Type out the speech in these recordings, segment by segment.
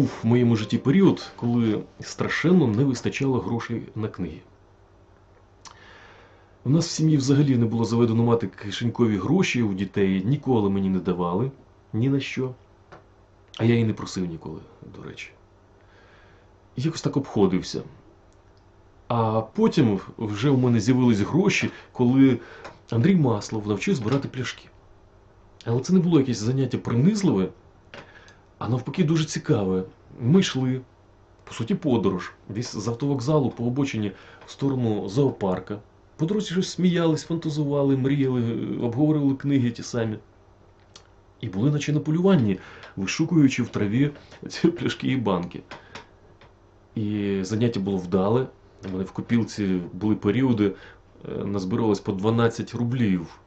Був в моєму житті період, коли страшенно не вистачало грошей на книги. У нас в сім'ї взагалі не було заведено мати кишенькові гроші у дітей, ніколи мені не давали ні на що. А я і не просив ніколи, до речі. Якось так обходився. А потім вже у мене з'явились гроші, коли Андрій Маслов навчив збирати пляшки. Але це не було якесь заняття принизливе, а навпаки дуже цікаве. Ми йшли, по суті, подорож, десь з автовокзалу по обочині в сторону зоопарка. По дорозі щось сміялись, фантазували, мріяли, обговорювали книги ті самі. І були наче на полюванні, вишукуючи в траві ці пляшки і банки. І заняття було вдале. У мене в копілці були періоди, е, назбиралось по 12 рублів.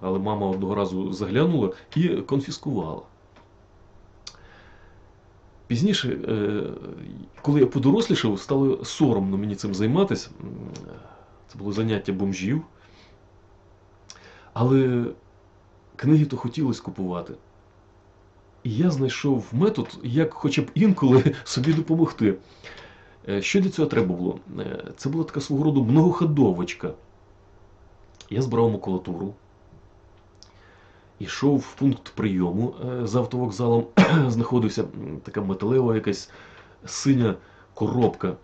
Але мама одного разу заглянула і конфіскувала. Пізніше, е, коли я подорослішав, стало соромно мені цим займатися. Це було заняття бомжів. Але книги то хотілося купувати. І я знайшов метод, як хоча б інколи собі допомогти. Е, Що для цього треба було? Е, Це була така свого роду многоходовочка. Я збирав макулатуру, йшов в пункт прийому е, з автовокзалом, знаходився така металева якась синя коробка.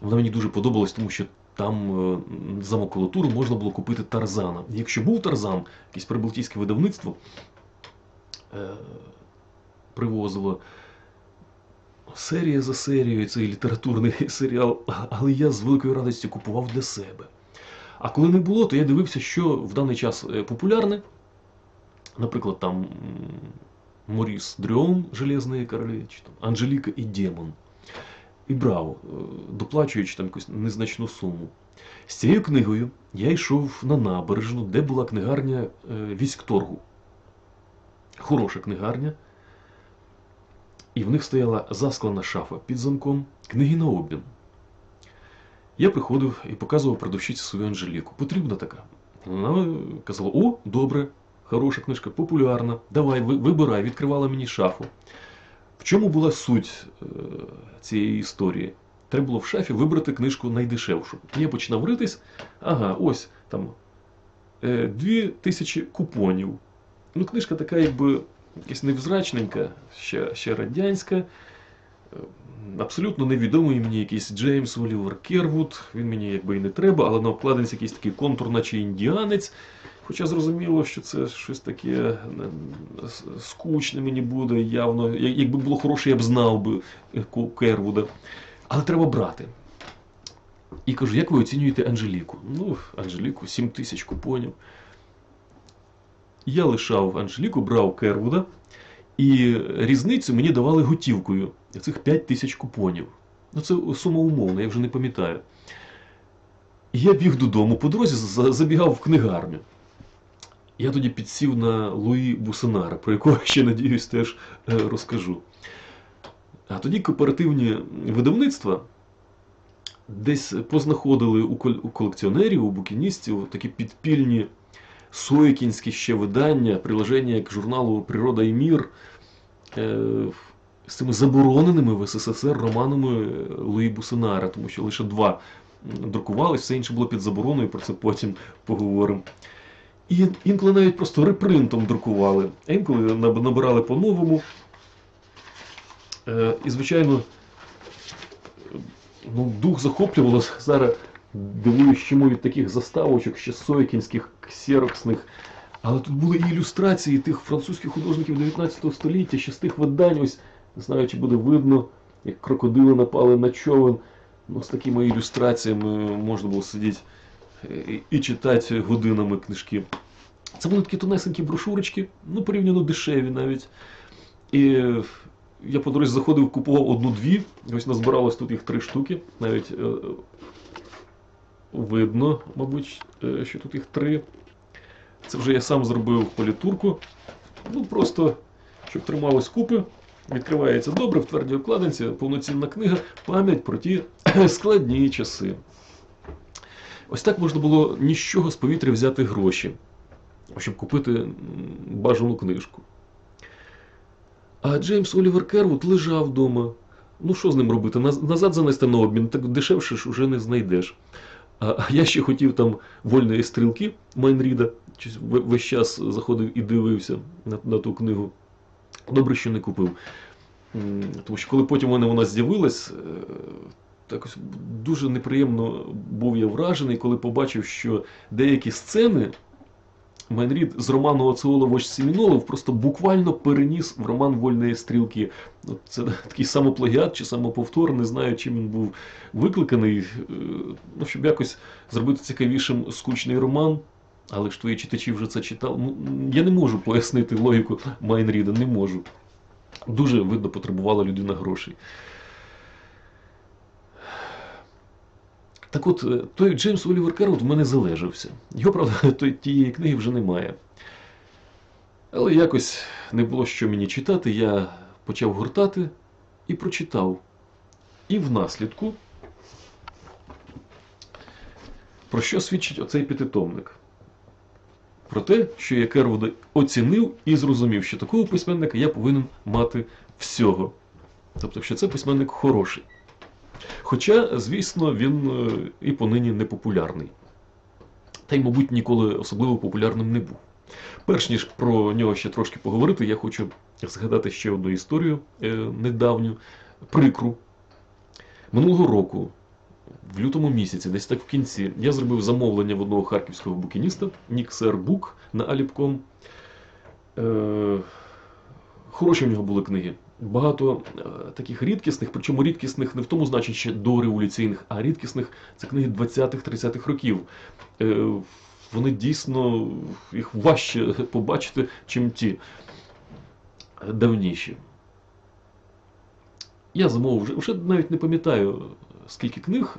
Вона мені дуже подобалась, тому що там е, за макулатуру можна було купити Тарзана. Якщо був Тарзан, якесь прибалтійське видавництво е, привозило серія за серією цей літературний серіал, але я з великою радістю купував для себе. А коли не було, то я дивився, що в даний час популярне. Наприклад, там Моріс Дрьон, Железної королі, чи там Анжеліка і Демон. І брав, е, доплачуючи там якусь незначну суму. З цією книгою я йшов на набережну, де була книгарня е, військторгу. Хороша книгарня. І в них стояла засклана шафа під замком, книги на обмін. Я приходив і показував продавщиці свою Анжеліку. Потрібна така. Вона казала: О, добре, хороша книжка, популярна. Давай, вибирай, відкривала мені шафу. В чому була суть е, цієї історії? Треба було в шафі вибрати книжку найдешевшу. Я починав ритись. Ага, ось там е, дві тисячі купонів. Ну, книжка така, якби якась невзрачненька, ще, ще радянська. Е, Абсолютно невідомий мені якийсь Джеймс Олівер Кервуд. Він мені якби і не треба, але на обкладинці якийсь такий контур, наче індіанець. Хоча зрозуміло, що це щось таке е, скучне мені буде, явно. Якби було хороше, я б знав би е, Кервуда. Але треба брати. І кажу, як ви оцінюєте Анжеліку? Ну, Анжеліку 7 тисяч купонів. Я лишав Анжеліку, брав Кервуда, і різницю мені давали готівкою. Цих 5 тисяч купонів. Ну, це сума умовна, я вже не пам'ятаю. Я біг додому, по дорозі забігав в книгарню. Я тоді підсів на Луї Бусинара, про якого ще, надіюсь, теж е, розкажу. А тоді кооперативні видавництва десь познаходили у колекціонерів, у букіністів такі підпільні сойкінські ще видання, приложення як журналу Природа і мір е, з цими забороненими в СССР романами Луї Бусинара, тому що лише два друкувались, все інше було під забороною, про це потім поговоримо. Інколи навіть просто репринтом друкували, а інколи набирали по-новому. Е, і, звичайно, ну, дух захоплювало зараз. Дивуюсь, чому від таких заставочок, ще сойкінських, ксероксних. Але тут були ілюстрації тих французьких художників 19 століття, ще з тих видань, ось не знаю, чи буде видно, як крокодили напали на човен. Ну, з такими ілюстраціями можна було сидіти і, читати годинами книжки. Це були такі тонесенькі брошурочки, ну, порівняно дешеві навіть. І я по дорозі заходив, купував одну-дві. Ось назбиралось тут їх три штуки. Навіть е, видно, мабуть, е, що тут їх три. Це вже я сам зробив політурку. Ну, просто, щоб трималось купи. Відкривається добре в твердій обкладинці, повноцінна книга, пам'ять про ті складні часи. Ось так можна було ні з повітря взяти гроші, щоб купити бажану книжку. А Джеймс Олівер Кервуд лежав вдома. Ну, що з ним робити? Назад занести на обмін, так дешевше ж уже не знайдеш. А я ще хотів там вольної стрілки Майнріда. Весь час заходив і дивився на, на ту книгу. Добре, що не купив. Тому що коли потім вона у нас з'явилась, так ось дуже неприємно був я вражений, коли побачив, що деякі сцени Майнрід з роману Оцеола Вождь Семінолов просто буквально переніс в роман Вольної стрілки. Це такий самоплагіат чи самоповтор, не знаю, чим він був викликаний. Е, Ну, щоб якось зробити цікавішим скучний роман. Але ж твої читачі вже це читали. Ну, я не можу пояснити логіку Майнріда, не можу. Дуже видно потребувала людина грошей. Так от, е, той Джеймс Олівер Кервуд в мене залежався. Його, правда, тієї книги вже немає. Але якось не було що мені читати, я почав гуртати і прочитав. І внаслідку, про що свідчить оцей п'ятитомник? Про те, що я Кервуда оцінив і зрозумів, що такого письменника я повинен мати всього. Тобто, що це письменник хороший. Хоча, звісно, він е, і понині не популярний. Та й, мабуть, ніколи особливо популярним не був. Перш ніж про нього ще трошки поговорити, я хочу згадати ще одну історію е, недавню, прикру. Минулого року, в лютому місяці, десь так в кінці, я зробив замовлення в одного харківського букініста Ніксер Бук на Аліпком. Е, хороші в нього були книги. Багато е, таких рідкісних, причому рідкісних не в тому значенні ще дореволюційних, а рідкісних це книги 20-30-х років. Е, вони дійсно їх важче побачити, чим ті е, давніші. Я замовив вже, вже навіть не пам'ятаю, скільки книг,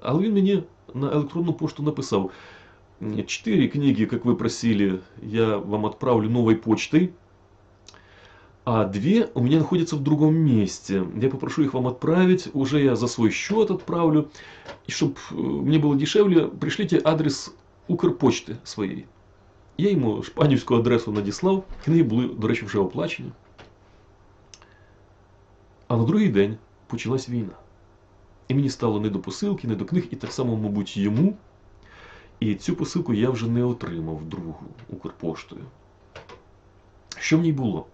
але він мені на електронну пошту написав: Четыре книги, как вы просили, я вам отправлю новой почтой. А две у меня находятся в другом месте. Я попрошу их вам отправить. Уже я за свой счет отправлю. И чтобы мне было дешевле, пришлите адрес Укрпочти своєї. Я йому шпанівську адресу надіслав. Книги були, до речі, вже оплачені. А на другий день почалась війна. І мені стало не до посилки, не до книг, і так само, мабуть, йому. І цю посилку я вже не отримав другу Укрпоштою. Що в ній було?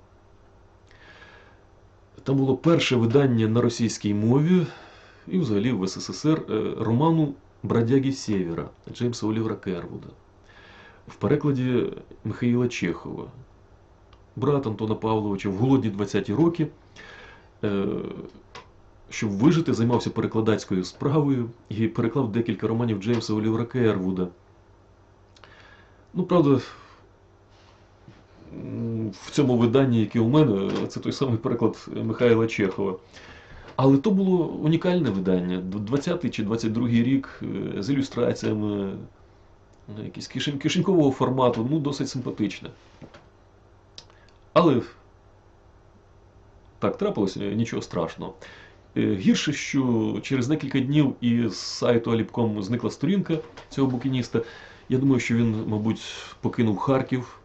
Там було перше видання на російській мові і взагалі в СССР е, роману Бродяги Сєвєра Джеймса Олівера Кервуда. В перекладі Михаїла Чехова. Брат Антона Павловича в голодні 20-ті роки. е, Щоб вижити, займався перекладацькою справою і переклав декілька романів Джеймса Олівера Кервуда. Ну, правда, в цьому виданні, яке у мене, це той самий переклад Михайла Чехова. Але то було унікальне видання. 20-й чи 22-й рік е, з ілюстраціями, е, якісь кишень, кишенькового формату, ну, досить симпатичне. Але так трапилося, нічого страшного. Е, Гірше, що через декілька днів із сайту Аліпком зникла сторінка цього букініста. Я думаю, що він, мабуть, покинув Харків,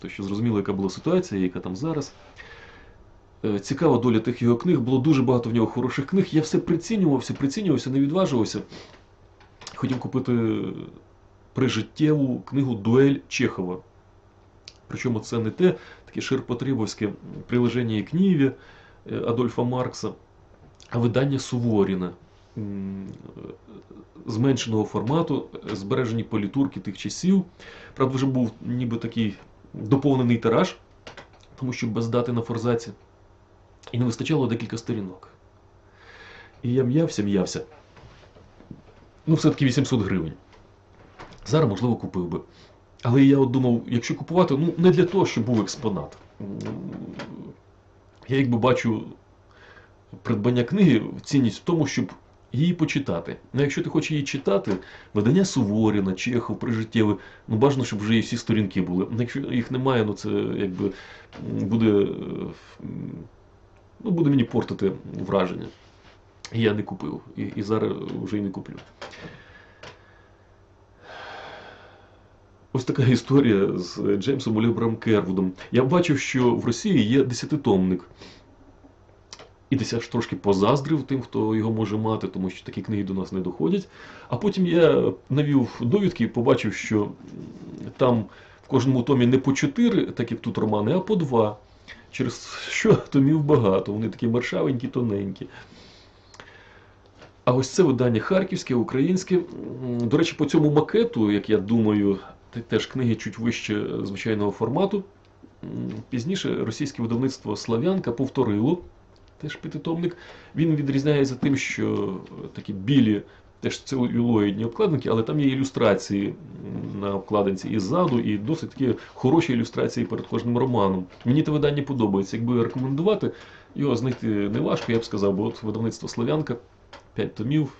то що зрозуміло, яка була ситуація, яка там зараз. Е, Цікава доля тих його книг, було дуже багато в нього хороших книг. Я все прицінювався, прицінювався, не відважувався. Хотів купити прижиттєву книгу Дуель Чехова. Причому це не те таке ширпотребовське прилеження к Києві Адольфа Маркса, а видання Суворіна зменшеного формату, збережені політурки тих часів. Правда, вже був ніби такий доповнений тираж, тому що без дати на форзаці. І не вистачало декілька сторінок. І я м'явся, м'явся. Ну, все-таки 800 гривень. Зараз, можливо, купив би. Але я от думав, якщо купувати, ну не для того, щоб був експонат. Я якби бачу придбання книги, цінність в тому, щоб її почитати. Ну, якщо ти хочеш її читати, видання Суворіна, Чехов, Прижиттєве, ну бажано, щоб вже і всі сторінки були. Ну, Якщо їх немає, ну це якби буде, е, ну, буде мені портити враження. Я не купив. І, і зараз вже й не куплю. Ось така історія з Джеймсом Олівером Кервудом. Я бачив, що в Росії є десятитомник. І десь аж трошки позаздрив тим, хто його може мати, тому що такі книги до нас не доходять. А потім я навів довідки і побачив, що там в кожному томі не по чотири, так як тут романи, а по два. Через що томів багато, вони такі маршавенькі, тоненькі. А ось це видання харківське, українське. До речі, по цьому макету, як я думаю, теж книги чуть вище звичайного формату. Пізніше російське видавництво Слав'янка повторило теж п'ятитомник. Він відрізняється тим, що е, такі білі, теж целюлоїдні обкладинки, але там є ілюстрації на обкладинці і ззаду, і досить такі хороші ілюстрації перед кожним романом. Мені те видання подобається. Якби рекомендувати, його знайти не важко, я б сказав, бо от видавництво Слав'янка, 5 томів,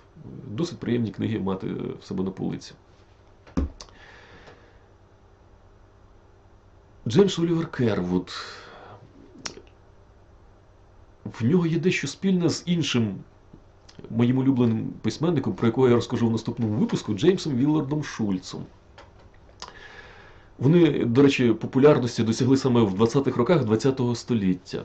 досить приємні книги мати е, в себе на полиці. Джеймс Олівер Кервуд. В нього є дещо спільне з іншим моїм улюбленим письменником, про якого я розкажу в наступному випуску, Джеймсом Віллардом Шульцом. Вони, до речі, популярності досягли саме в 20-х роках ХХ століття.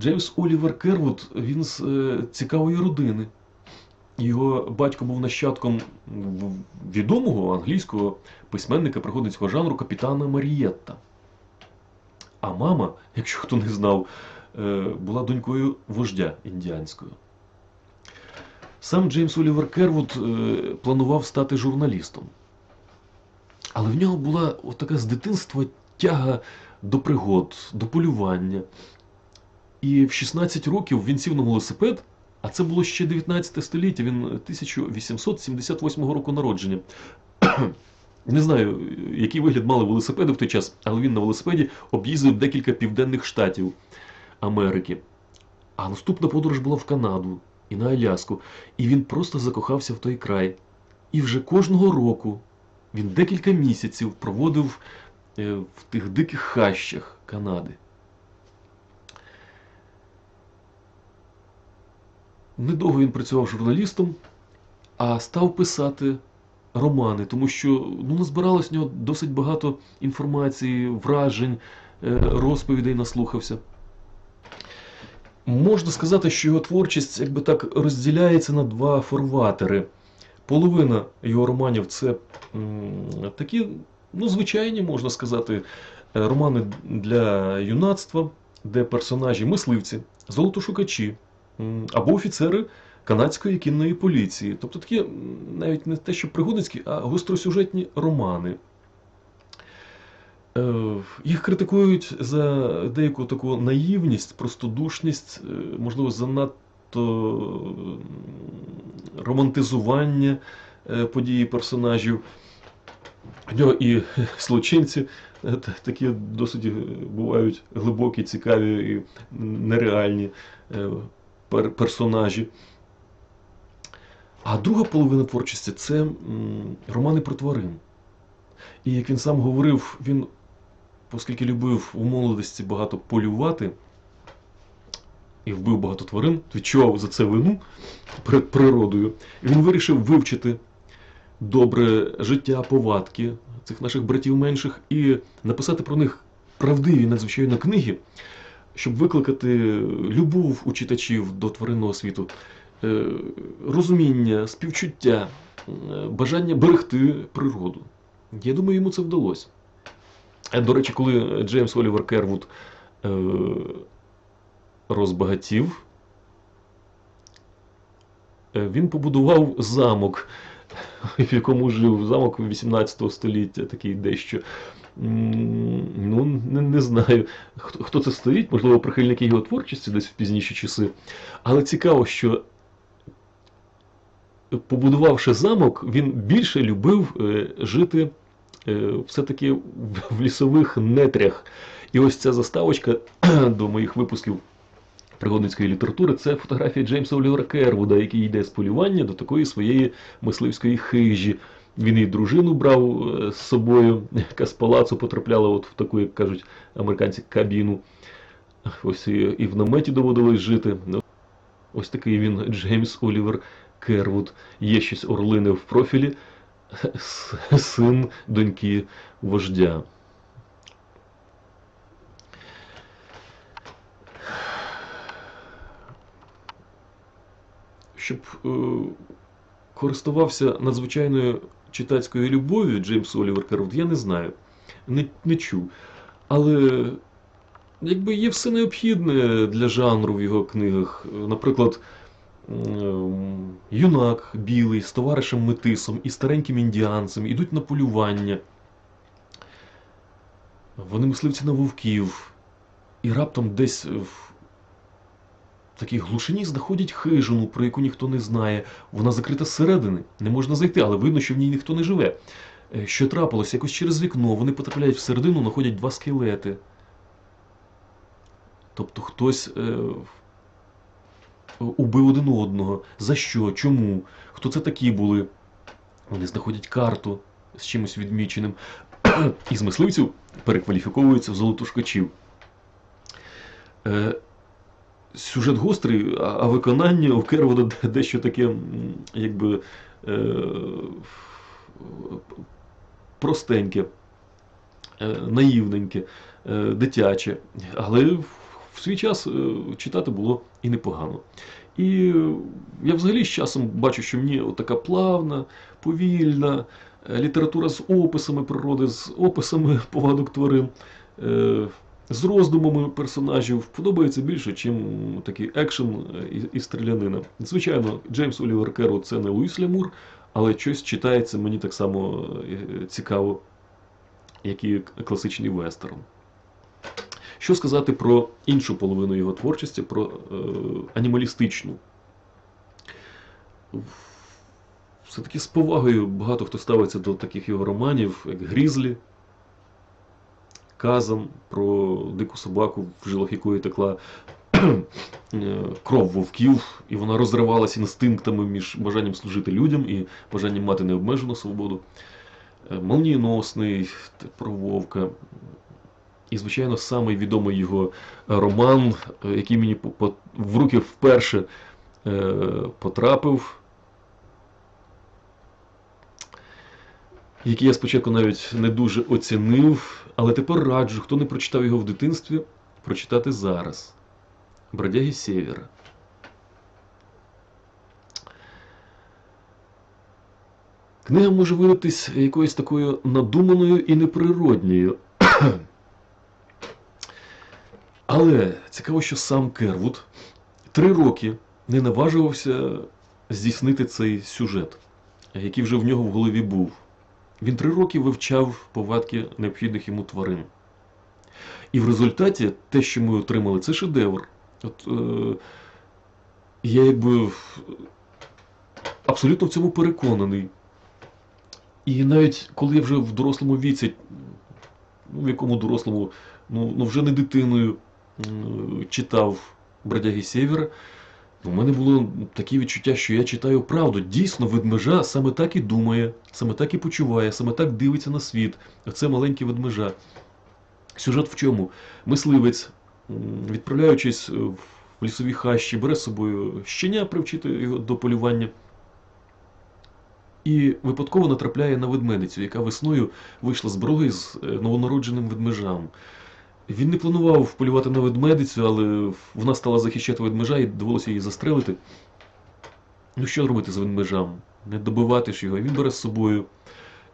Джеймс Олівер Кервуд, він з е, цікавої родини. Його батько був нащадком відомого англійського письменника пригодницького жанру капітана Марієтта. А мама, якщо хто не знав, е, була донькою вождя індіанською. Сам Джеймс Олівер Кервуд е, планував стати журналістом. Але в нього була така з дитинства тяга до пригод, до полювання. І в 16 років він сів на велосипед, а це було ще 19 століття, він 1878 року народження. Не знаю, який вигляд мали велосипеди в той час, але він на велосипеді об'їздив декілька південних штатів Америки. А наступна подорож була в Канаду і на Аляску. І він просто закохався в той край. І вже кожного року він декілька місяців проводив е, в тих диких хащах Канади. Недовго він працював журналістом, а став писати романи, тому що ну, назбиралось в нього досить багато інформації, вражень, е, розповідей наслухався. Можна сказати, що його творчість якби так розділяється на два форватери. Половина його романів це такі, ну, звичайні, можна сказати, е, романи для юнацтва, де персонажі мисливці, золотошукачі або офіцери канадської кінної поліції. Тобто такі навіть не те, що пригодницькі, а гостросюжетні романи. Е, Їх критикують за деяку таку наївність, простодушність, е, можливо, занадто романтизування е, події персонажів. В нього і злочинці такі досить бувають глибокі, цікаві і нереальні пер- персонажі. А друга половина творчості це романи про тварин. І як він сам говорив, він, оскільки любив у молодості багато полювати і вбив багато тварин, відчував за це вину перед природою. Він вирішив вивчити добре життя, повадки цих наших братів менших і написати про них правдиві надзвичайно книги, щоб викликати любов у читачів до тваринного світу, розуміння, співчуття, е, бажання берегти природу. Я думаю, йому це вдалося. Е, До речі, коли Джеймс Олівер Кервуд е, розбагатів, е, він побудував замок, в якому жив замок 18 століття, такий дещо. Ну, не, не знаю, хто, хто це стоїть, можливо, прихильники його творчості десь в пізніші часи. Але цікаво, що побудувавши замок, він більше любив е, жити е, все-таки в, лісових нетрях. І ось ця заставочка до моїх випусків пригодницької літератури це фотографія Джеймса Олівера Кервуда, який йде з полювання до такої своєї мисливської хижі. Він і дружину брав е, з собою, яка з палацу потрапляла от в таку, як кажуть американці, кабіну. Ось і, в наметі доводилось жити. Ось такий він Джеймс Олівер Кервуд. Є щось орлине в профілі. син доньки вождя. Щоб е, користувався надзвичайною читацькою любов'ю Джеймс Олівер Кервуд, я не знаю, не, не чув. Але якби є все необхідне для жанру в його книгах. Наприклад, юнак білий з товаришем Метисом і стареньким індіанцем ідуть на полювання. Вони мисливці на вовків. І раптом десь в такій глушині знаходять хижину, про яку ніхто не знає. Вона закрита зсередини, не можна зайти, але видно, що в ній ніхто не живе. Е, Що трапилося? Якось через вікно вони потрапляють всередину, знаходять два скелети. Тобто хтось е, убив один одного. За що? Чому? Хто це такі були? Вони знаходять карту з чимось відміченим. І з мисливців перекваліфіковуються в золотушкачів. Е, сюжет гострий, а, а виконання у Кервода дещо таке, якби. Е, простеньке, е, наївненьке, е, дитяче. Але в- свій час е, читати було і непогано. І е, я взагалі з часом бачу, що мені така плавна, повільна е, література з описами природи, з описами повадок тварин, з роздумами персонажів подобається більше, ніж такий екшен і, стрілянина. Звичайно, Джеймс Олівер Керрот це не Луїс Лямур, але щось читається мені так само цікаво, як і класичний вестерн. Що сказати про іншу половину його творчості, про е, анімалістичну? Все-таки з повагою багато хто ставиться до таких його романів, як Грізлі, Казан про дику собаку, в жилах якої текла е, кров вовків, і вона розривалася інстинктами між бажанням служити людям і бажанням мати необмежену свободу. Е, Молнієносний про вовка. І, звичайно, самий відомий його роман, е, який мені в руки вперше е, потрапив. Який я спочатку навіть не дуже оцінив, але тепер раджу, хто не прочитав його в дитинстві, прочитати зараз. Бродяги Сєвєра. Книга може видатись якоюсь такою надуманою і неприродньою. Але цікаво, що сам Кервуд три роки не наважувався здійснити цей сюжет, який вже в нього в голові був. Він три роки вивчав повадки необхідних йому тварин. І в результаті те, що ми отримали, це шедевр. От, е, я якби абсолютно в цьому переконаний. І навіть коли я вже в дорослому віці, ну, в якому дорослому, ну, ну вже не дитиною, читав Бродяги Сєвєра, у мене було таке відчуття, що я читаю правду. Дійсно, ведмежа саме так і думає, саме так і почуває, саме так дивиться на світ. Оце маленьке ведмежа. Сюжет в чому? Мисливець, відправляючись в лісові хащі, бере з собою щеня привчити його до полювання. І випадково натрапляє на ведмедицю, яка весною вийшла з броги з е, новонародженим ведмежам. Він не планував полювати на ведмедицю, але вона стала захищати ведмежа і довелося її застрелити. Ну що робити з ведмежам? Не добивати ж його. Він бере з собою,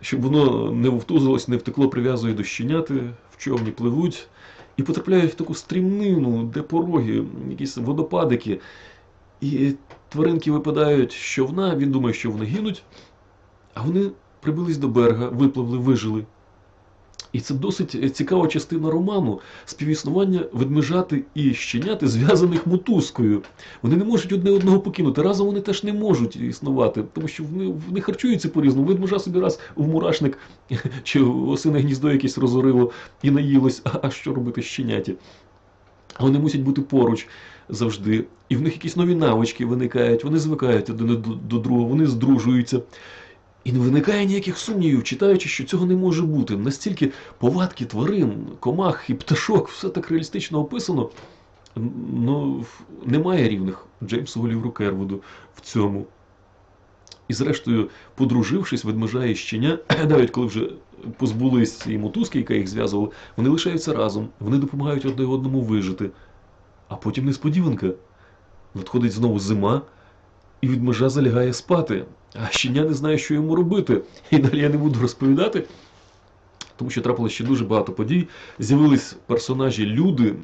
щоб воно не вовтузилось, не втекло, прив'язує до щеняти, в човні пливуть і потрапляють в таку стрімнину, де пороги, якісь водопадики. І тваринки випадають з човна, він думає, що вони гинуть, а вони прибились до берега, випливли, вижили. І це досить цікава частина роману співіснування ведмежати і щеняти, зв'язаних мотузкою. Вони не можуть одне одного покинути. Разом вони теж не можуть існувати, тому що вони, вони харчуються по-різному. Ведмежа собі раз в мурашник чи осине гніздо якесь розорило і наїлось, а, що робити щеняті? Вони мусять бути поруч завжди. І в них якісь нові навички виникають, вони звикають один до другого, вони здружуються. І не виникає ніяких сумнівів, читаючи, що цього не може бути. Настільки повадки тварин, комах і пташок, все так реалістично описано. Ну, немає рівних Джеймсу Олівру Кервуду в цьому. І зрештою, подружившись, ведмежа і щеня, навіть коли вже позбулись цієї мотузки, яка їх зв'язувала, вони лишаються разом, вони допомагають одне одному вижити. А потім несподіванка. Надходить знову зима, і ведмежа залягає спати. А щеня не знає, що йому робити. І далі я не буду розповідати, тому що трапилось ще дуже багато подій. З'явились персонажі, люди,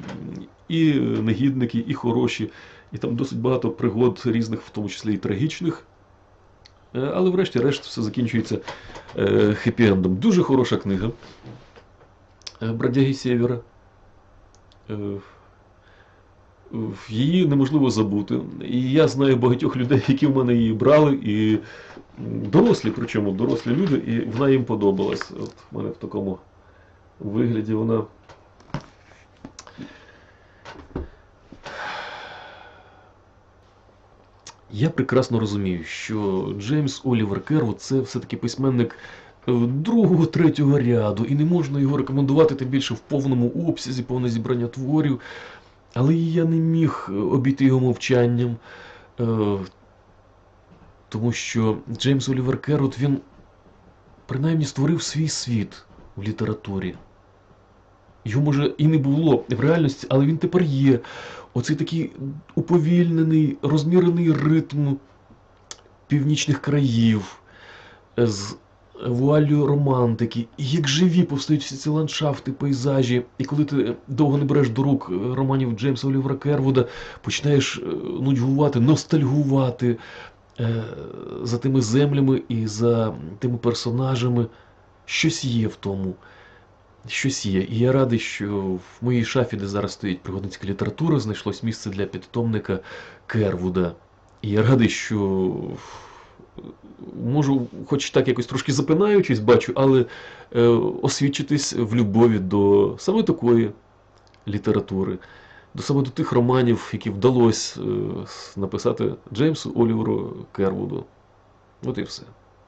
і негідники, і хороші, і там досить багато пригод різних, в тому числі і трагічних. Е, Але врешті-решт все закінчується е, хеппі-ендом. Дуже хороша книга. Е, Бродяги Сєвєра. Її неможливо забути. І я знаю багатьох людей, які в мене її брали, і дорослі, причому дорослі люди, і вона їм подобалась. От в мене в такому вигляді вона. Я прекрасно розумію, що Джеймс Олівер Кервуд це все-таки письменник е, другого, третього ряду, і не можна його рекомендувати тим більше в повному обсязі, повне зібрання творів. Але я не міг е, обійти його мовчанням, е, тому що Джеймс Олівер Керрот, він принаймні створив свій світ в літературі. Його може і не було в реальності, але він тепер є. Оцей такий уповільнений, розмірений ритм північних країв е, з вуаллю романтики. І як живі повстають всі ці ландшафти, пейзажі. І коли ти довго не береш до рук е, романів Джеймса Олівера Кервуда, починаєш е, нудьгувати, ностальгувати е, за тими землями і за тими персонажами. Щось є в тому. Щось є. І я радий, що в моїй шафі, де зараз стоїть пригодницька література, знайшлось місце для підтомника Кервуда. І я радий, що можу, хоч так якось трошки запинаючись, бачу, але е, освідчитись в любові до саме такої літератури, до саме до тих романів, які вдалося е, написати Джеймсу Оліверу Кервуду. От і все.